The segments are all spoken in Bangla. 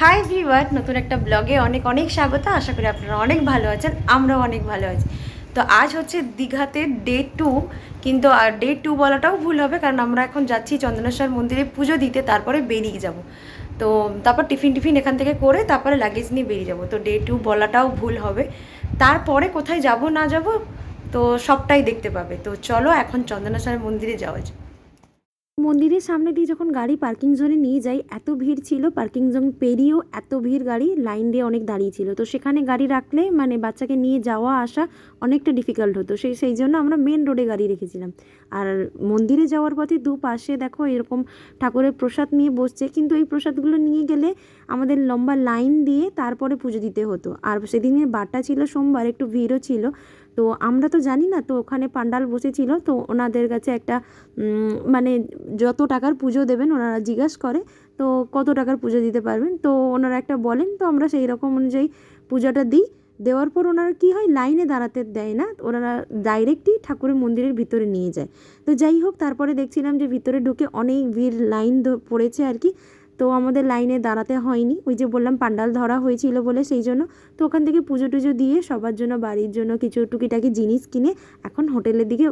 হাই ভিওয়ার নতুন একটা ব্লগে অনেক অনেক স্বাগত। আশা করি আপনারা অনেক ভালো আছেন, আমরাও অনেক ভালো আছি। তো আজ হচ্ছে দীঘাতে ডে টু কিন্তু আর ডে টু বলাটাও ভুল হবে, কারণ আমরা এখন যাচ্ছি চন্দনেশ্বর মন্দিরে পুজো দিতে, তারপরে বেরিয়ে যাব। তো তারপর টিফিন টিফিন এখান থেকে করে তারপরে লাগেজ নিয়ে বেরিয়ে যাব। তো ডে টু বলাটাও ভুল হবে। তারপরে কোথায় যাব, না যাব, তো সবটাই দেখতে পাবে। তো চলো এখন চন্দনেশ্বর মন্দিরে যাওয়া যাক। মন্দিরের সামনে দিয়ে যখন গাড়ি পার্কিং জোনে নিয়ে যাই এত ভিড় ছিল পার্কিং জোন পেরিয়েও এত ভিড় গাড়ি লাইন দিয়ে অনেক দাঁড়িয়ে ছিল। তো সেখানে গাড়ি রাখলে মানে বাচ্চাকে নিয়ে যাওয়া, আসা অনেকটা ডিফিকাল্ট হতো। সেই সেই জন্য আমরা মেন রোডে গাড়ি রেখেছিলাম। আর মন্দিরে যাওয়ার পথে দু পাশে দেখো এরকম ঠাকুরের প্রসাদ নিয়ে বসছে। কিন্তু এই প্রসাদগুলো নিয়ে গেলে আমাদের লম্বা লাইন দিয়ে তারপরে পুজো দিতে হতো। আর সেদিনের বারটা ছিল সোমবার, একটু ভিড়ও ছিল। তো আমরা তো জানি না, তো ওখানে পান্ডাল বসেছিল, তো ওনাদের কাছে একটা মানে যত টাকার পুজো দেবেন ওনারা জিজ্ঞেস করে, তো কত টাকার পুজো দিতে পারবেন? তো ওনারা একটা বলেন, তো আমরা সেই রকম অনুযায়ী পূজাটা দিই। দেওয়ার পর ওনারা কী হয়, লাইনে দাঁড়াতে দেয় না, ওনারা ডাইরেক্টই ঠাকুরের মন্দিরের ভিতরে নিয়ে যায়। তো যাই হোক, তারপরে দেখছিলাম যে ভিতরে ঢুকে অনেক ভিড়, লাইন পড়েছে আর কি। তো আমাদের লাইনে দাঁড়াতে হয়নি। ওই যে বললাম, পান্ডাল ধরা হয়েছিল বলে সেই জন্য তো ওখান থেকে পুজো টুজো দিয়ে সবার জন্য বাড়ির জন্য কিছু টুকিটাকি জিনিস কিনে এখন হোটেলের দিকে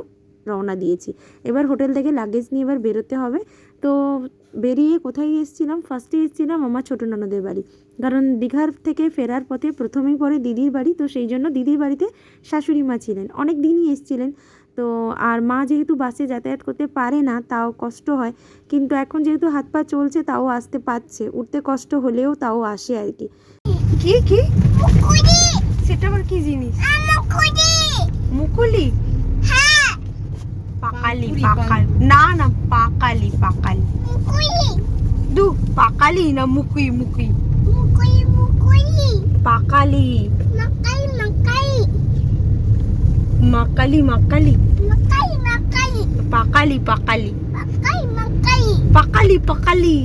রওনা দিয়েছি। এবার হোটেল থেকে লাগেজ নিয়ে এবার বেরোতে হবে। তো বেরিয়ে কোথায় এসেছিলাম? ফার্স্টে এসেছিলাম আমার ছোটো ননদের বাড়ি। কারণ দীঘার থেকে ফেরার পথে প্রথমেই পরে দিদির বাড়ি। তো সেই জন্য দিদির বাড়িতে শাশুড়ি মা ছিলেন। অনেক দিনই এসেছিলেন। তো আর মা যেহেতু বাসে যাতায়াত করতে পারে না তাও কষ্ট হয়। কিন্তু এখন যেহেতু হাত পা চলছে তাও আসতে পারছে। উঠতে কষ্ট হলেও তাও আসে আর কি। কি কি? সেটা আবার কি জিনিস? মুকুলি? পাকালি পাকাল না না পাকালি পাকালি দু পাকালি না মুকুই মুকুই পাকালি মাকালি মাকালি পাকালি পাকালি পাকালি পাকালি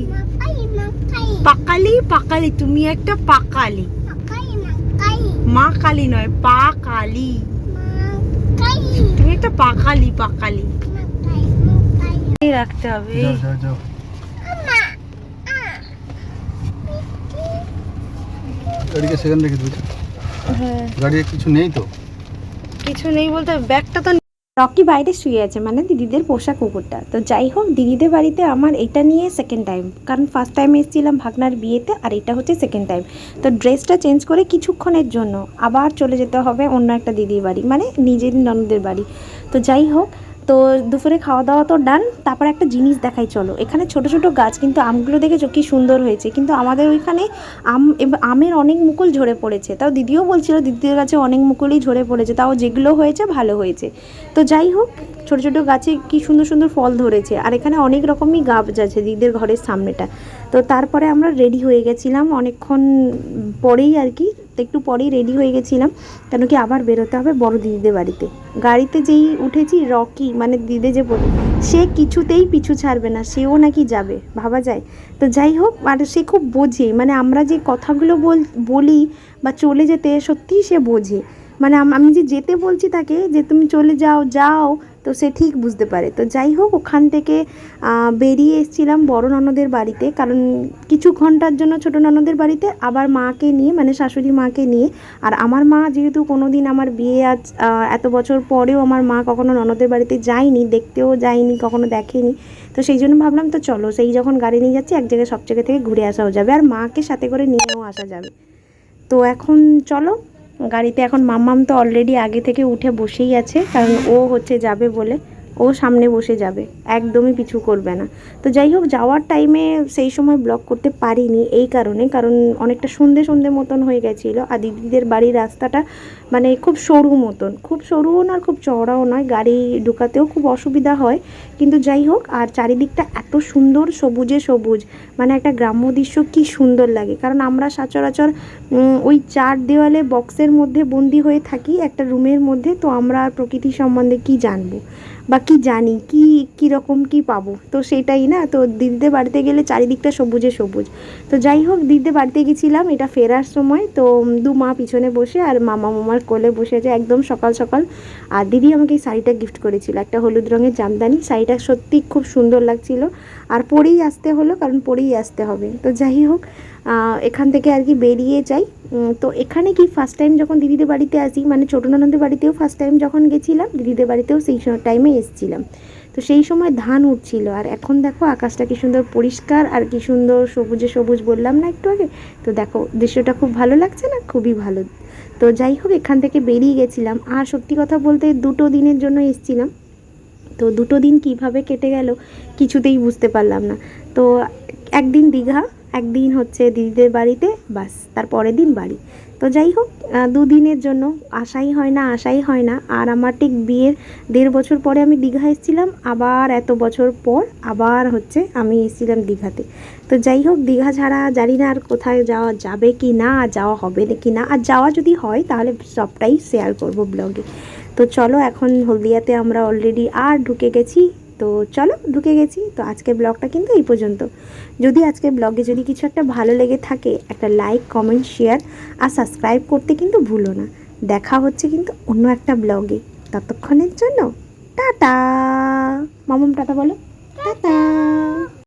পাকালি পাকালি তুমি একটা পাকালি মা কালি নয় পাকালি তুমি একটা পাকালি পাকালি রাখতে হবে। যাও যাও যাও। গাড়িকে সেখানে রেখে হ্যাঁ। গাড়ি কিছু নেই তো? কিছু নেই বলতে ব্যাগটা তো রকি বাইরে শুয়ে আছে মানে দিদিদের পোষা কুকুরটা। তো যাই হোক, দিদিদের বাড়িতে আমার এটা নিয়ে সেকেন্ড টাইম কারণ ফার্স্ট টাইম এসেছিলাম ভাগনার বিয়েতে, আর এটা হচ্ছে সেকেন্ড টাইম তো ড্রেসটা চেঞ্জ করে কিছুক্ষণের জন্য আবার চলে যেতে হবে অন্য একটা দিদির বাড়ি মানে নিজের ননদের বাড়ি। তো যাই হোক তো দুপুরে খাওয়া দাওয়া তো ডান তারপর একটা জিনিস দেখাই, চলো। এখানে ছোট ছোট গাছ, কিন্তু আমগুলো দেখেছ কি সুন্দর হয়েছে। কিন্তু আমাদের ওইখানে আম আমের অনেক মুকুল ঝরে পড়েছে। তাও দিদিও বলছিল দিদির কাছে অনেক মুকুলই ঝরে পড়েছে। তাও যেগুলো হয়েছে, ভালো হয়েছে। তো যাই হোক, ছোট ছোট গাছে কি সুন্দর সুন্দর ফল ধরেছে। আর এখানে অনেক রকমই গাছ আছে দিদিদের ঘরের সামনেটা। তো তারপরে আমরা রেডি হয়ে গেছিলাম। অনেকক্ষণ পরেই আর কি তো একটু পরেই রেডি হয়ে গেছিলাম, কেন কি আবার বেরোতে হবে বড় দিদিদের বাড়িতে। গাড়িতে যেই উঠেছি, রকি মানে দিদি যে বলি সে কিছুতেই পিছু ছাড়বে না, সেও নাকি যাবে, ভাবা যায়। তো যাই হোক, আর সে খুব বোঝে মানে আমরা যে কথাগুলো বল, বলি বা চলে যেতে সত্যিই সে বোঝে। মানে আমি যে যেতে বলছি তাকে যে তুমি চলে যাও যাও, তো সে ঠিক বুঝতে পারে। তো যাই হোক, ওখান থেকে বেরিয়ে এসেছিলাম বড় ননদের বাড়িতে। কারণ কিছু ঘণ্টার জন্য ছোট ননদের বাড়িতে, আবার মাকে নিয়ে মানে শাশুড়ি মাকে নিয়ে। আর আমার মা যেহেতু কোনো দিন আমার বিয়ে আজ এত বছর পরেও আমার মা কখনো ননদের বাড়িতে যায়নি, দেখতেও যায়নি, কখনো দেখেনি। তো সেই জন্য ভাবলাম, তো চলো, সেই যখন গাড়ি নিয়ে যাচ্ছি, এক জায়গায় সব জায়গা থেকে ঘুরে আসাও যাবে। আর মাকে সাথে করে নিয়েও আসা যাবে। তো এখন চলো গাড়িতে এখন মাম্মাম তো অলরেডি আগে থেকে উঠে বসেই আছে, কারণ ও হচ্ছে যাবে বলে, ও সামনে বসে যাবে, একদমই পিছু করবে না। তো যাই হোক, যাওয়ার টাইমে সেই সময় ব্লক করতে পারিনি এই কারণে, কারণ অনেকটা সন্ধে সন্ধে মতন হয়ে গেছিল, আর দিদিদের বাড়ির রাস্তাটা মানে খুব সরু মতন, খুব সরুও না খুব চওড়াও নয়, গাড়ি ঢুকাতেও খুব অসুবিধা হয় কিন্তু যাই হোক, আর চারিদিকটা এত সুন্দর সবুজে সবুজ মানে একটা গ্রাম্য দৃশ্য কী সুন্দর লাগে। কারণ আমরা সচরাচর ওই চার দেওয়ালে বক্সের মধ্যে বন্দি হয়ে থাকি একটা রুমের মধ্যে, তো আমরা প্রকৃতি সম্বন্ধে কি জানব? বা কি জানি, কি কীরকম কি পাবো? তো সেটাই না? তো দিদিদের বাড়িতে গেলে চারিদিকটা সবুজে সবুজ। তো যাই হোক, দিদিদের বাড়িতে গেছিলাম, এটা ফেরার সময়। তো দু মা পিছনে বসে আর মামা মামার কোলে বসে আছে একদম সকাল সকাল। আর দিদি আমাকে এই শাড়িটা গিফট করেছিল, একটা হলুদ রঙের জামদানি। শাড়িটা সত্যি খুব সুন্দর লাগছিল। আর পরেই আসতে হলো, কারণ পরেই আসতে হবে। তো যাই হোক এখান থেকে আর কি বেরিয়ে যাই। তো এখানে কি ফার্স্ট টাইম যখন দিদিদের বাড়িতে আসি মানে ছোটো ননদের বাড়িতেও ফার্স্ট টাইম যখন গেছিলাম, দিদিদের বাড়িতেও সেই টাইমে এসেছিলাম। তো সেই সময় ধান উঠছিল। আর এখন দেখো আকাশটা কি সুন্দর পরিষ্কার আর কি সুন্দর সবুজে সবুজ বললাম না একটু আগে? তো দেখো দৃশ্যটা খুব ভালো লাগছে না? খুবই ভালো। তো যাই হোক, এখান থেকে বেরিয়ে গেছিলাম। আর সত্যি কথা বলতে দুটো দিনের জন্য এসছিলাম। তো দুটো দিন কীভাবে কেটে গেল কিছুতেই বুঝতে পারলাম না। তো একদিন দীঘা একদিন হচ্ছে দিদিদের বাড়িতে, বাস, তার পরের দিন বাড়ি। তো যাই হোক দুদিনের জন্য আশাই হয় না, আশাই হয় না। আর আমার ঠিক বিয়ের দেড় বছর পরে আমি দীঘা এসেছিলাম, আবার এত বছর পর আবার হচ্ছে আমি এসেছিলাম দীঘাতে। তো যাই হোক, দীঘা ছাড়া জানি না আর কোথায় যাওয়া যাবে কি না যাওয়া হবে কি না। আর যাওয়া যদি হয়, তাহলে সবটাই শেয়ার করব ব্লগে তো চলো, এখন হলদিয়াতে আমরা অলরেডি আর ঢুকে গেছি। তো চলো ঢুকে গেছি। তো আজকের ব্লগটা কিন্তু এই পর্যন্ত। যদি আজকের ব্লগে যদি কিছু একটা ভালো লেগে থাকে, একটা লাইক কমেন্ট শেয়ার আর সাবস্ক্রাইব করতে কিন্তু ভুলো না। দেখা হচ্ছে কিন্তু অন্য একটা ব্লগে। ততক্ষণের জন্য টাটা। মামুম টাটা বলো।